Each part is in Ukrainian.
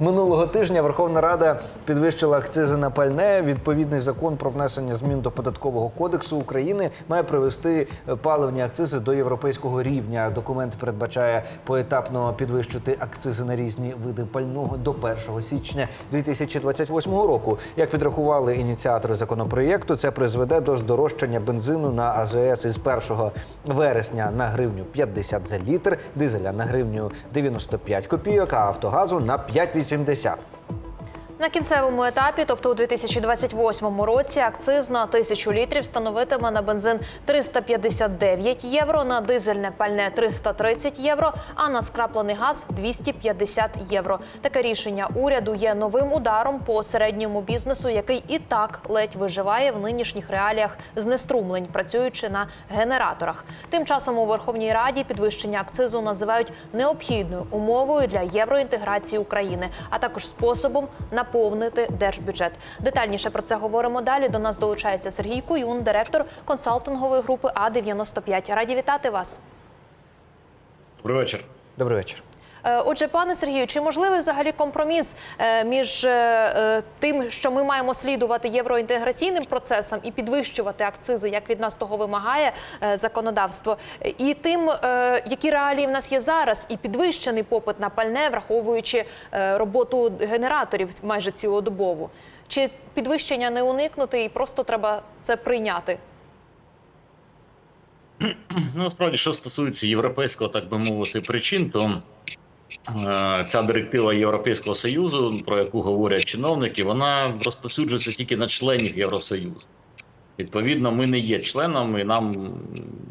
Минулого тижня Верховна Рада підвищила акцизи на пальне. Відповідний закон про внесення змін до податкового кодексу України має привести паливні акцизи до європейського рівня. Документ передбачає поетапно підвищити акцизи на різні види пального до 1 січня 2028 року. Як підрахували ініціатори законопроєкту, це призведе до здорожчання бензину на АЗС із 1 вересня на гривню 50 за літр, дизеля на гривню 95 копійок, а автогазу на 5,80. 80. На кінцевому етапі, тобто у 2028 році, акциз на тисячу літрів становитиме на бензин 359 євро, на дизельне пальне 330 євро, а на скраплений газ 250 євро. Таке рішення уряду є новим ударом по середньому бізнесу, який і так ледь виживає в нинішніх реаліях знеструмлень, працюючи на генераторах. Тим часом у Верховній Раді підвищення акцизу називають необхідною умовою для євроінтеграції України, а також способом наповнити держбюджет. Детальніше про це говоримо далі. До нас долучається Сергій Куюн, директор консалтингової групи А 95 Раді вітати вас. Добрий вечір. Добрий вечір. Е, Отже, пане Сергію, чи можливий взагалі компроміс е, між е, тим, що ми маємо слідувати євроінтеграційним процесам і підвищувати акцизи, як від нас того вимагає законодавство, і тим, які реалії в нас є зараз, і підвищений попит на пальне, враховуючи роботу генераторів майже цілодобову? Чи підвищення не уникнути, і просто треба це прийняти? Ну, насправді, що стосується європейського, так би мовити, причин, то ця директива Європейського Союзу, про яку говорять чиновники, вона розповсюджується тільки на членів Євросоюзу. Відповідно, ми не є членом, і нам,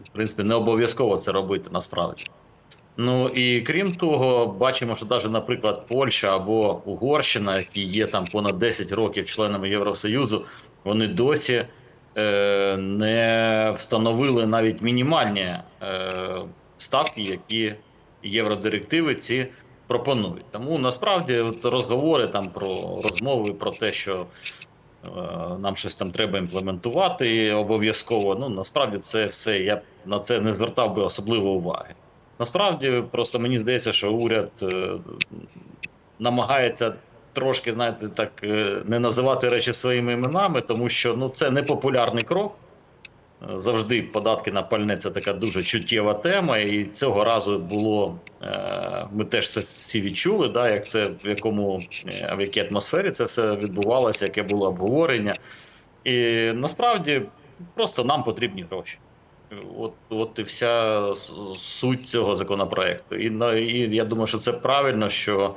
в принципі, не обов'язково це робити насправді. Ну і крім того, бачимо, що навіть, наприклад, Польща або Угорщина, які є там понад 10 років членами Євросоюзу, вони досі е, не встановили навіть мінімальні е, ставки, які євродирективи ці пропонують. Тому насправді от розговори там про розмови про те, що е, нам щось там треба імплементувати обов'язково. Ну насправді це все. Я на це не звертав би особливо уваги. Насправді, просто мені здається, що уряд е, намагається трошки, знаєте, так е, не називати речі своїми іменами, тому що ну це популярний крок. Завжди податки на пальне це така дуже чуттєва тема, і цього разу було. е, Ми теж це всі відчули, да, як це в якому е, в якій атмосфері це все відбувалося, яке було обговорення. І насправді просто нам потрібні гроші. От, от і вся суть цього законопроекту. І, і я думаю, що це правильно, що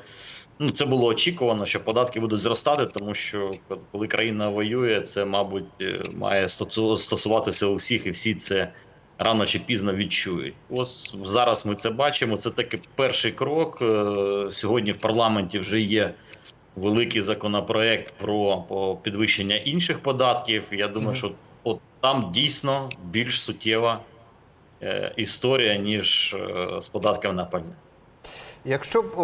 ну, це було очікувано, що податки будуть зростати, тому що коли країна воює, це, мабуть, е, має стосуватися у всіх, і всі це рано чи пізно відчують. Ось зараз ми це бачимо. Це такий перший крок. Е, Сьогодні в парламенті вже є. Великий законопроект про, підвищення інших податків. Я думаю, що от там дійсно більш суттєва е, історія, ніж з податками на пальне. Якщо б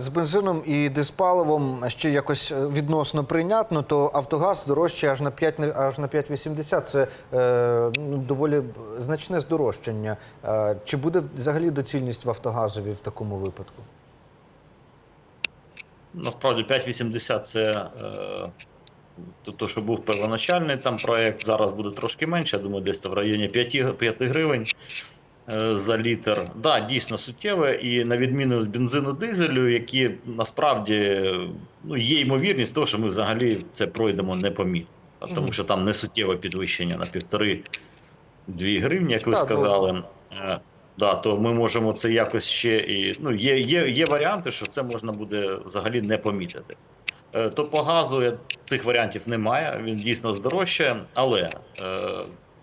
з бензином і диспаливом ще якось е, відносно прийнятно, то Автогаз дорожче аж на 5, аж на 5,80. Це е, ну, доволі значне здорожчання. Е, чи буде взагалі доцільність в Автогазові в такому випадку? Насправді 5,80 це е, то, що був первоначальний там проект. Зараз буде трошки менше. Я думаю, десь в районі 5, 5 гривень за літр. Да, дійсно суттєве. І на відміну від бензину дизелю, які насправді ну, є ймовірність того, що ми взагалі це пройдемо непомітно. Тому що там не суттєве підвищення на півтори-дві гривні, як ви Так, сказали. Е, Да, то ми можемо це якось ще і ну є, є, є варіанти, що це можна буде взагалі не помітити. Е, То по газу цих варіантів немає. Він дійсно здорожчає, але е,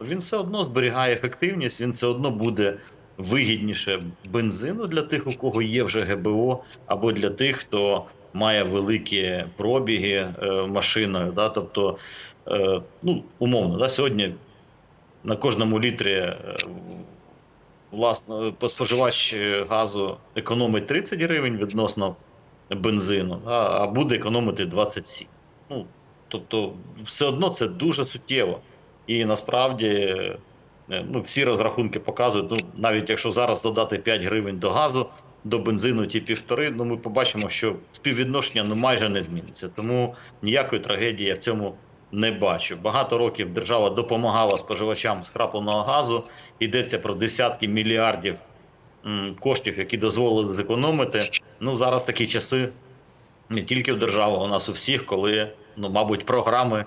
він все одно зберігає ефективність, він все одно буде вигідніше бензину для тих, у кого є вже ГБО, або для тих, хто має великі пробіги е, машиною. Да? Тобто, е, ну, умовно, да, сьогодні на кожному літрі е, власно споживач газу економить 30 гривень відносно бензину, а, буде економити 27. Ну, тобто, все одно це дуже суттєво. І насправді е, ну, всі розрахунки показують, ну, навіть якщо зараз додати 5 гривень до газу, до бензину ті півтори, ну ми побачимо, що співвідношення ну майже не зміниться. Тому ніякої трагедії я в цьому не бачу. Багато років держава допомагала споживачам скрапленого газу. Йдеться про десятки мільярдів коштів, які дозволили зекономити. Ну зараз такі часи не тільки в державі, у нас у всіх, коли ну, мабуть, програми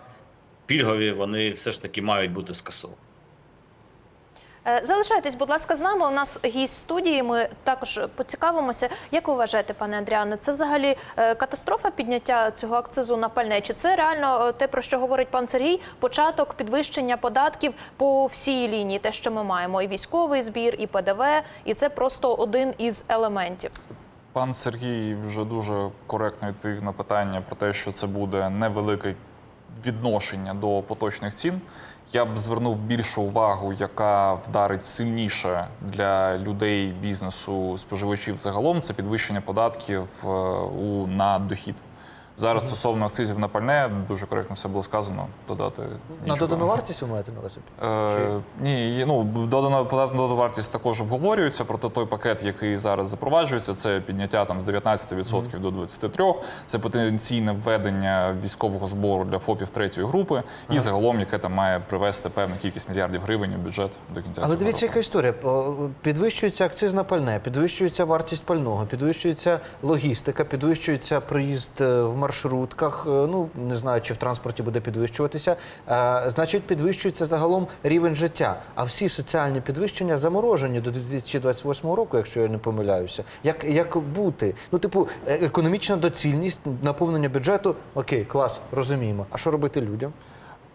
пільгові вони все ж таки мають бути скасовані. Е, Залишайтесь, будь ласка, з нами. У нас гість студії. Ми також поцікавимося. Як ви вважаєте, пане Андріане, це взагалі е, катастрофа підняття цього акцизу на пальне? Чи це реально е, те, про що говорить пан Сергій? Початок підвищення податків по всій лінії, те, що ми маємо, і військовий збір, і ПДВ, і це просто один із елементів. Пан Сергій вже дуже коректно відповів на питання про те, що це буде невелике відношення до поточних цін. Я б звернув більшу увагу, яка вдарить сильніше для людей, бізнесу, споживачів загалом. Це підвищення податків е, у на дохід. Зараз стосовно акцизів на пальне дуже коректно все було сказано. Додати На додану вартість ви маєте на увазі? Е, ні, ну додана додану вартість також обговорюється. Проте той пакет, який зараз запроваджується, це підняття там з 19% до 23%, Це потенційне введення військового збору для ФОПів третьої групи, і загалом, яке там має привести певну кількість мільярдів гривень у бюджет до кінця. Але дивіться, року. яка історія. Підвищується акциз на пальне, підвищується вартість пального, підвищується логістика, підвищується приїзд е, в маршрутках. е, Ну не знаю, чи в транспорті буде підвищуватися. Е, Значить, підвищується загалом рівень життя. А всі соціальні підвищення заморожені до 2028 року, якщо я не помиляюся. Як, як бути? Ну, типу, е, економічна доцільність, наповнення бюджету. Окей, клас, розуміємо. А що робити людям?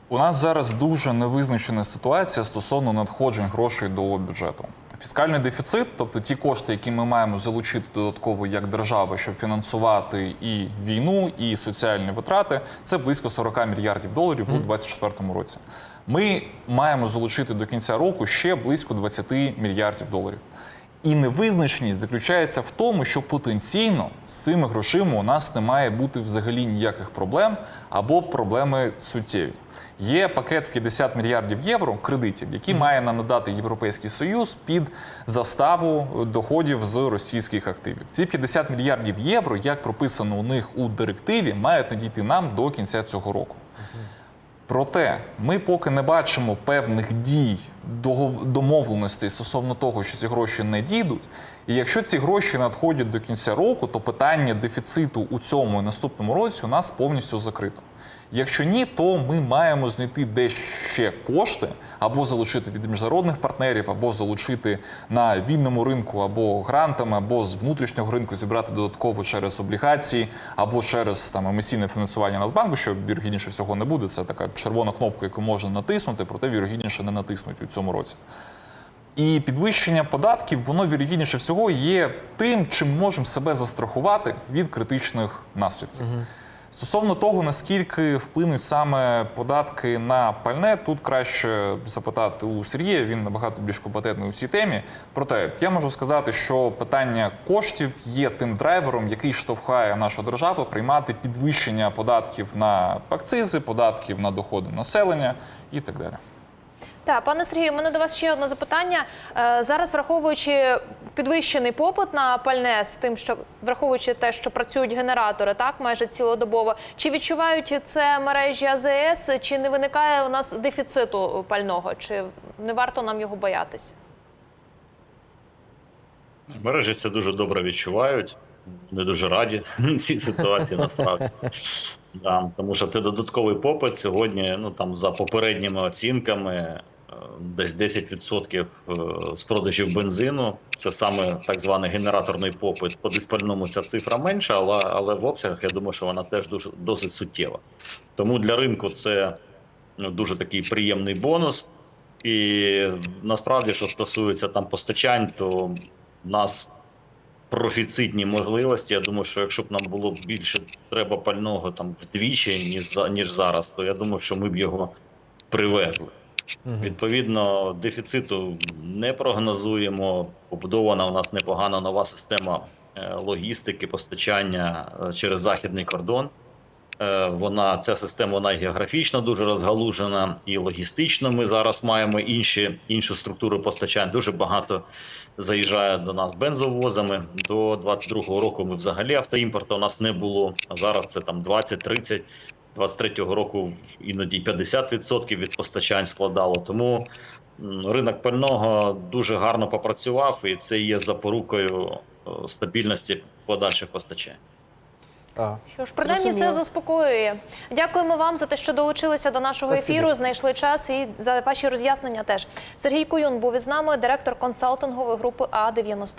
У нас зараз дуже невизначена ситуація стосовно надходжень грошей до бюджету. Фіскальний дефіцит, тобто ті кошти, які ми маємо залучити додатково як держава, щоб фінансувати і війну, і соціальні витрати, це близько 40 мільярдів доларів у 2024 році. Ми маємо залучити до кінця року ще близько 20 мільярдів доларів. І невизначеність заключається в тому, що потенційно з цими грошима у нас не має бути взагалі ніяких проблем або проблеми суттєві. Є пакет в 50 мільярдів євро кредитів, які має нам надати Європейський Союз під заставу доходів з російських активів. Ці 50 мільярдів євро, як прописано у них у директиві, мають надійти нам до кінця цього року. Проте ми поки не бачимо певних дій домовленостей стосовно того, що ці гроші не дійдуть. І якщо ці гроші надходять до кінця року, то питання дефіциту у цьому і наступному році у нас повністю закрито. Якщо ні, то ми маємо знайти де ще кошти або залучити від міжнародних партнерів, або залучити на вільному ринку, або грантами, або з внутрішнього ринку зібрати додатково через облігації, або через там емісійне фінансування Нацбанку, що вірогідніше всього не буде. Це така червона кнопка, яку можна натиснути, проте вірогідніше не натиснуть у цьому році. І підвищення податків, воно вірогідніше всього є тим, чим можемо себе застрахувати від критичних наслідків. Стосовно того, наскільки вплинуть саме податки на пальне, тут краще запитати у Сергія. Він набагато більш компетентний у цій темі. Проте я можу сказати, що питання коштів є тим драйвером, який штовхає нашу державу приймати підвищення податків на акцизи, податків на доходи населення і так далі. Так, пане Сергію, у мене до вас ще одне запитання. Е, Зараз, враховуючи підвищений попит на пальне, з тим, що враховуючи те, що працюють генератори, так майже цілодобово, чи відчувають це мережі АЗС, чи не виникає у нас дефіциту пального, чи не варто нам його боятись? Мережі це дуже добре відчувають. Не дуже раді цій ситуації насправді. Да, тому що це додатковий попит сьогодні. Ну там за попередніми оцінками, десь 10% е, з продажів бензину. Це саме так званий генераторний попит. По диспальному ця цифра менша, але, але в обсягах я думаю, що вона теж дуже досить суттєва. Тому для ринку це ну, дуже такий приємний бонус. І насправді, що стосується там постачань, то в нас профіцитні можливості. Я думаю, що якщо б нам було більше треба пального там вдвічі, ніж ніж зараз, то я думаю, що ми б його привезли. Відповідно, дефіциту не прогнозуємо. Побудована у нас непогана нова система е, логістики, постачання е, через західний кордон. Е, Вона ця система вона географічно дуже розгалужена, і логістично. Ми зараз маємо інші іншу структуру постачань. Дуже багато заїжджає до нас бензовозами. До 22-го року ми взагалі автоімпорту у нас не було. А зараз це там 20-30. 23-го року іноді й 50% від постачань складало. Тому ринок пального дуже гарно попрацював, і це є запорукою е, стабільності подальших постачань. А, Що ж, принаймні це заспокоює. Дякуємо вам за те, що долучилися до нашого Спасибі. ефіру, знайшли час і за ваші роз'яснення теж. Сергій Куюн був із нами, директор консалтингової групи А 90